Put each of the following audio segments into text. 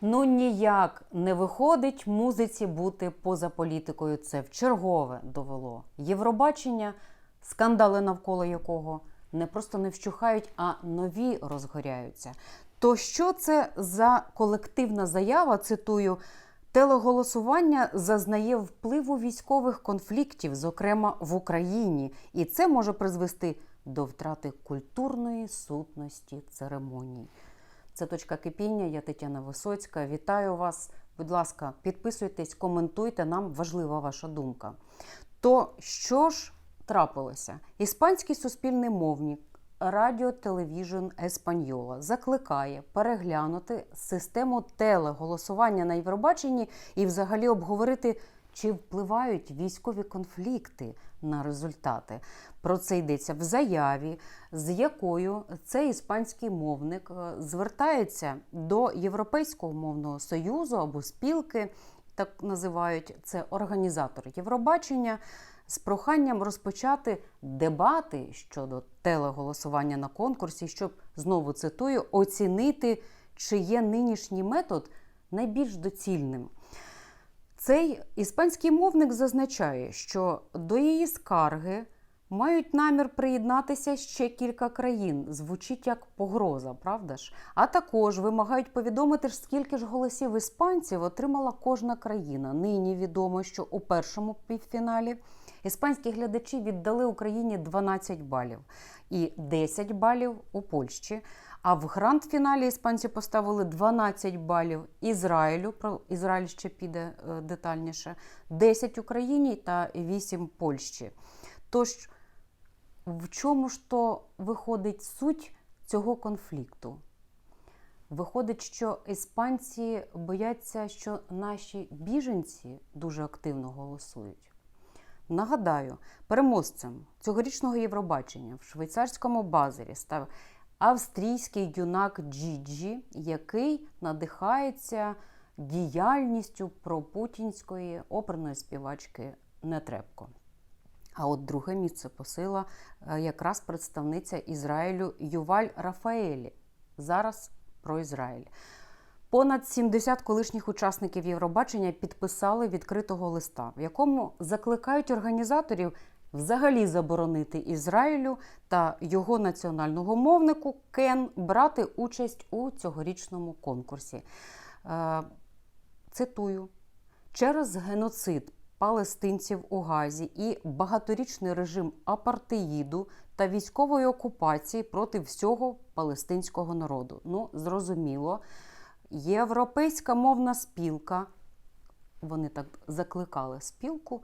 Ну ніяк не виходить музиці бути поза політикою. Це вчергове довело Євробачення, скандали навколо якого не просто не вщухають, а нові розгоряються. То що це за колективна заява? Цитую. Телеголосування зазнає впливу військових конфліктів, зокрема в Україні, і це може призвести до втрати культурної сутності церемоній. Це точка кипіння. Я Тетяна Висоцька. Вітаю вас. Будь ласка, підписуйтесь, коментуйте. Нам важлива ваша думка. То що ж трапилося? Іспанський суспільний мовник Радіо Телевіжн Еспаньола закликає переглянути систему телеголосування на Євробаченні і взагалі обговорити. Чи впливають військові конфлікти на результати? Про це йдеться в заяві, з якою цей іспанський мовник е, звертається до Європейського мовного союзу або спілки, так називають це організатор Євробачення, з проханням розпочати дебати щодо телеголосування на конкурсі, щоб знову цитую, оцінити, чи є нинішній метод найбільш доцільним. Цей іспанський мовник зазначає, що до її скарги мають намір приєднатися ще кілька країн. Звучить як погроза, правда ж? А також вимагають повідомити, скільки ж голосів іспанців отримала кожна країна. Нині відомо, що у першому півфіналі іспанські глядачі віддали Україні 12 балів і 10 балів у Польщі. А в гранд-фіналі іспанці поставили 12 балів Ізраїлю. Про Ізраїль ще піде е, детальніше, 10 Україні та 8 Польщі. Тож, в чому ж то виходить суть цього конфлікту? Виходить, що іспанці бояться, що наші біженці дуже активно голосують. Нагадаю, переможцем цьогорічного Євробачення в швейцарському базарі став австрійський юнак Джіджі, який надихається діяльністю пропутінської оперної співачки Нетребко. А от друге місце посила е, якраз представниця Ізраїлю Юваль Рафаелі. Зараз про Ізраїль. Понад 70 колишніх учасників Євробачення підписали відкритого листа, в якому закликають організаторів взагалі заборонити Ізраїлю та його національного мовнику Кен брати участь у цьогорічному конкурсі. Е, цитую: через геноцид палестинців у Газі і багаторічний режим апартеїду та військової окупації проти всього палестинського народу. Ну, зрозуміло, європейська мовна спілка, вони так закликали спілку,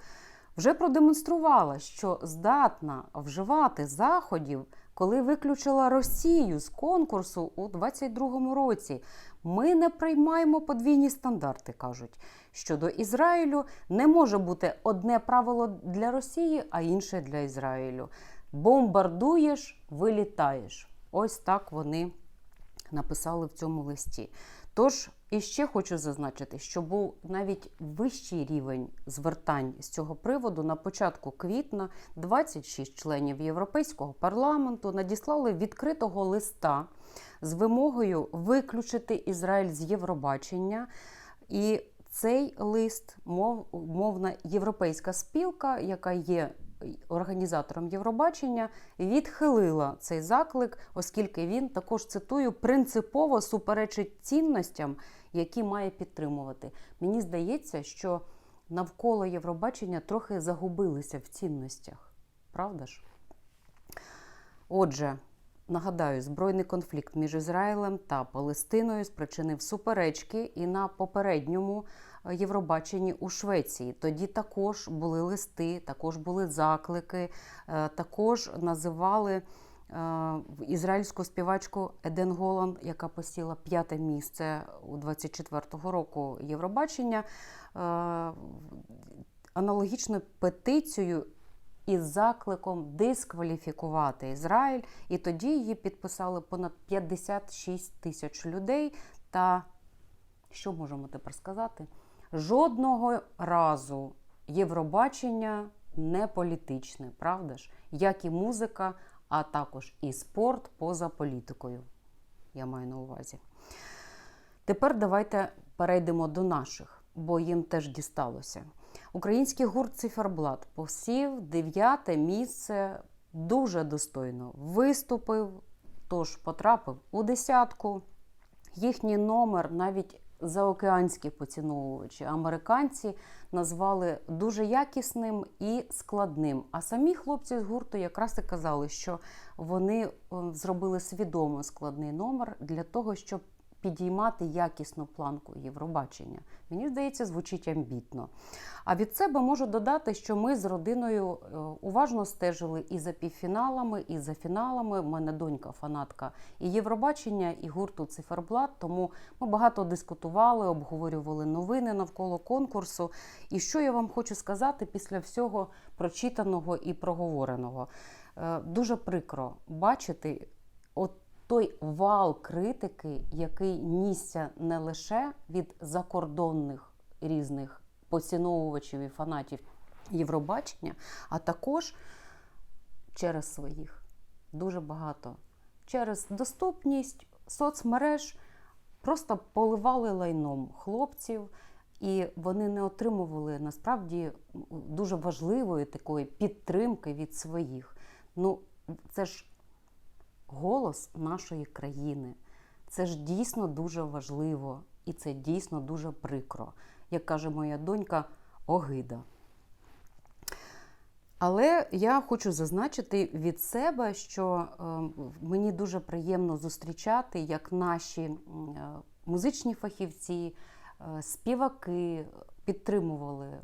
вже продемонструвала, що здатна вживати заходів, коли виключила Росію з конкурсу у 2022 році. Ми не приймаємо подвійні стандарти, кажуть. Щодо Ізраїлю не може бути одне правило для Росії, а інше для Ізраїлю. Бомбардуєш, вилітаєш. Ось так вони написали в цьому листі. Тож іще хочу зазначити, що був навіть вищий рівень звертань з цього приводу на початку квітня 26 членів Європейського парламенту надіслали відкритого листа з вимогою виключити Ізраїль з Євробачення. І цей лист, мов, мовна європейська спілка, яка є організатором Євробачення, відхилила цей заклик, оскільки він також цитую принципово суперечить цінностям, які має підтримувати. Мені здається, що навколо Євробачення трохи загубилися в цінностях. Правда ж? Отже. Нагадаю, збройний конфлікт між Ізраїлем та Палестиною спричинив суперечки і на попередньому Євробаченні у Швеції. Тоді також були листи, також були заклики, е, також називали е, ізраїльську співачку Еден Голан, яка посіла п'яте місце у 24-го року Євробачення. Е, аналогічною петицією із закликом дискваліфікувати Ізраїль, і тоді її підписали понад 56 тисяч людей. Та що можемо тепер сказати? Жодного разу Євробачення не політичне, правда ж? Як і музика, а також і спорт поза політикою. Я маю на увазі. Тепер давайте перейдемо до наших, бо їм теж дісталося. Український гурт Циферблат посів дев'яте місце дуже достойно виступив, тож потрапив у десятку. Їхній номер навіть заокеанські поціновувачі, американці назвали дуже якісним і складним. А самі хлопці з гурту якраз і казали, що вони е, зробили свідомо складний номер для того, щоб підіймати якісну планку Євробачення. Мені здається, звучить амбітно. А від себе можу додати, що ми з родиною е, уважно стежили і за півфіналами, і за фіналами. У мене донька фанатка і Євробачення, і гурту Циферблат. Тому ми багато дискутували, обговорювали новини навколо конкурсу. І що я вам хочу сказати після всього прочитаного і проговореного. Е, Дуже прикро бачити от той вал критики, який нісся не лише від закордонних різних поціновувачів і фанатів Євробачення, а також через своїх. Дуже багато. Через доступність соцмереж просто поливали лайном хлопців, і вони не отримували насправді дуже важливої такої підтримки від своїх. Ну, це ж голос нашої країни. Це ж дійсно дуже важливо і це дійсно дуже прикро. Як каже моя донька, огида. Але я хочу зазначити від себе, що е, мені дуже приємно зустрічати, як наші е, музичні фахівці, е, співаки підтримували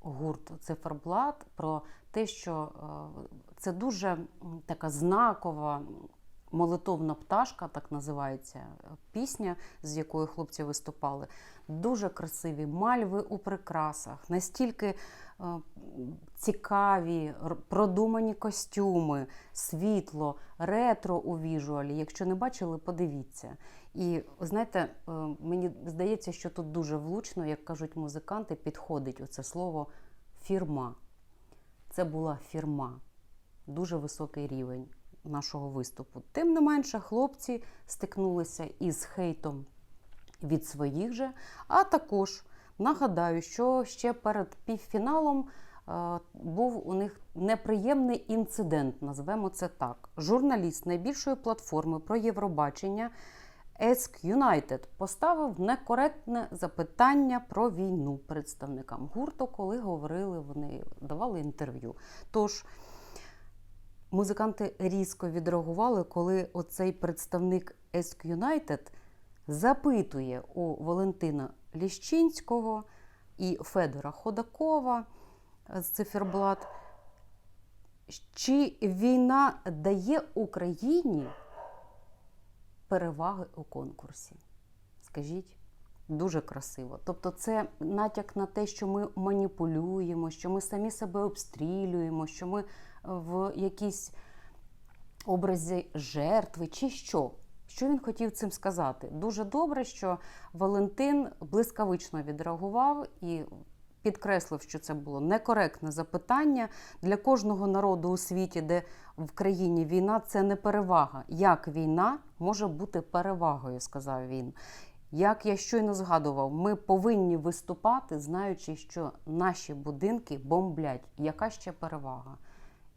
гурт Циферблат про те, що це дуже така знакова молитовна пташка, так називається е, пісня, з якою хлопці виступали. Дуже красиві мальви у прикрасах, настільки е, цікаві, продумані костюми, світло, ретро у віжуалі. Якщо не бачили, подивіться. І знаєте, е, мені здається, що тут дуже влучно, як кажуть музиканти, підходить оце слово фірма. Це була фірма, дуже високий рівень нашого виступу. Тим не менше, хлопці стикнулися із хейтом від своїх же, а також нагадаю, що ще перед півфіналом е, був у них неприємний інцидент, назвемо це так. Журналіст найбільшої платформи про Євробачення Ask United поставив некоректне запитання про війну представникам гурту, коли говорили, вони давали інтерв'ю. Тож музиканти різко відреагували, коли оцей представник Ask United запитує у Валентина Ліщинського і Федора Ходакова з циферблат, чи війна дає Україні переваги у конкурсі? Скажіть. Дуже красиво. Тобто, це натяк на те, що ми маніпулюємо, що ми самі себе обстрілюємо, що ми в якійсь образі жертви, чи що. Що він хотів цим сказати? Дуже добре, що Валентин блискавично відреагував і підкреслив, що це було некоректне запитання для кожного народу у світі, де в країні війна це не перевага. Як війна може бути перевагою, сказав він. Як я щойно згадував, ми повинні виступати, знаючи, що наші будинки бомблять. Яка ще перевага?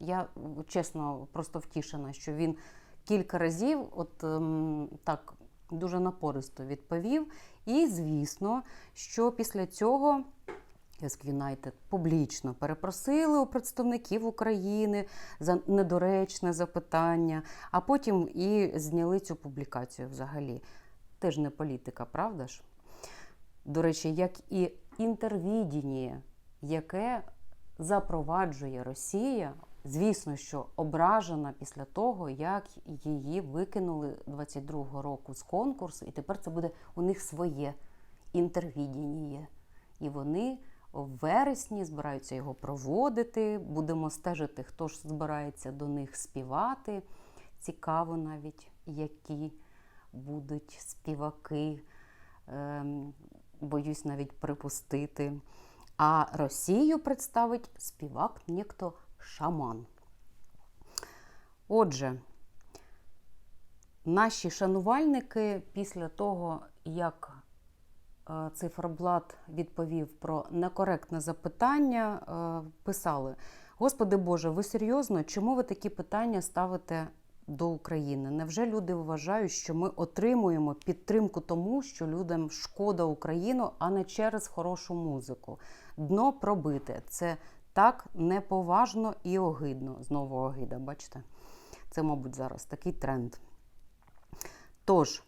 Я чесно просто втішена, що він кілька разів, от ем, так дуже напористо відповів. І звісно, що після цього United публічно перепросили у представників України за недоречне запитання, а потім і зняли цю публікацію взагалі. Теж не політика, правда ж? До речі, як і інтервідіння, яке запроваджує Росія, звісно, що ображена після того, як її викинули 22-го року з конкурсу, і тепер це буде у них своє інтервідіння. І вони в вересні збираються його проводити. Будемо стежити, хто ж збирається до них співати. Цікаво навіть, які будуть співаки, ем, боюсь навіть припустити. А Росію представить співак ніхто шаман. Отже, наші шанувальники після того, як е, циферблат відповів про некоректне запитання, е, писали: Господи Боже, ви серйозно? Чому ви такі питання ставите до України? Невже люди вважають, що ми отримуємо підтримку тому, що людям шкода Україну, а не через хорошу музику? Дно пробите. Це так неповажно і огидно. Знову огида, бачите? Це, мабуть, зараз такий тренд. Тож,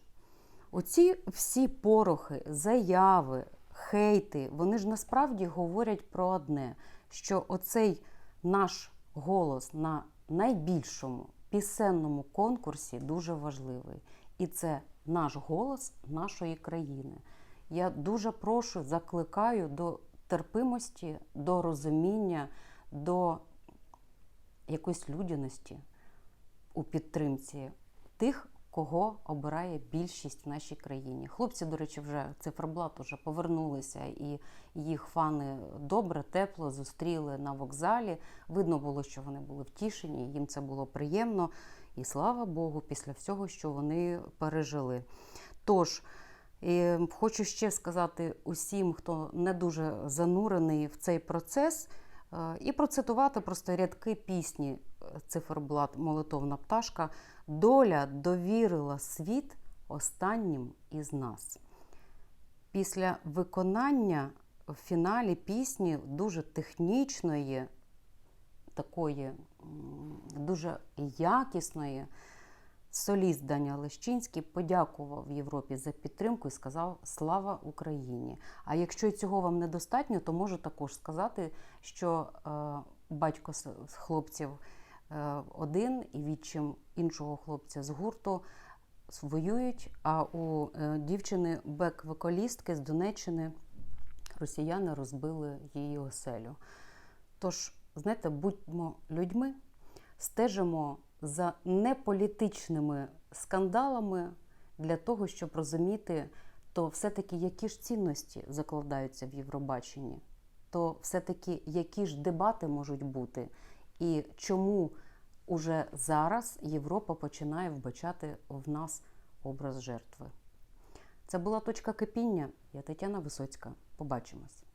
оці всі порохи, заяви, хейти, вони ж насправді говорять про одне: що оцей наш голос на найбільшому пісенному конкурсі дуже важливий. І це наш голос нашої країни. Я дуже прошу, закликаю до терпимості, до розуміння, до якоїсь людяності у підтримці тих, кого обирає більшість в нашій країні. Хлопці, до речі, вже циферблат уже повернулися, і їх фани добре, тепло зустріли на вокзалі. Видно було, що вони були втішені, їм це було приємно. І слава Богу, після всього, що вони пережили. Тож, і хочу ще сказати усім, хто не дуже занурений в цей процес, і процитувати просто рядки пісні е, циферблат Молитовна пташка. Доля довірила світ останнім із нас. Після виконання в фіналі пісні дуже технічної, такої дуже якісної, соліст Даня Лещинський подякував Європі за підтримку і сказав Слава Україні! А якщо цього вам недостатньо, то можу також сказати, що е, батько з хлопців е, один і відчим іншого хлопця з гурту воюють. А у е, дівчини бек-вокалістки з Донеччини росіяни розбили її оселю. Тож, знаєте, будьмо людьми, стежимо за неполітичними скандалами для того, щоб розуміти, то все-таки які ж цінності закладаються в Євробаченні, то все-таки які ж дебати можуть бути, і чому уже зараз Європа починає вбачати в нас образ жертви. Це була точка кипіння. Я Тетяна Висоцька. Побачимось.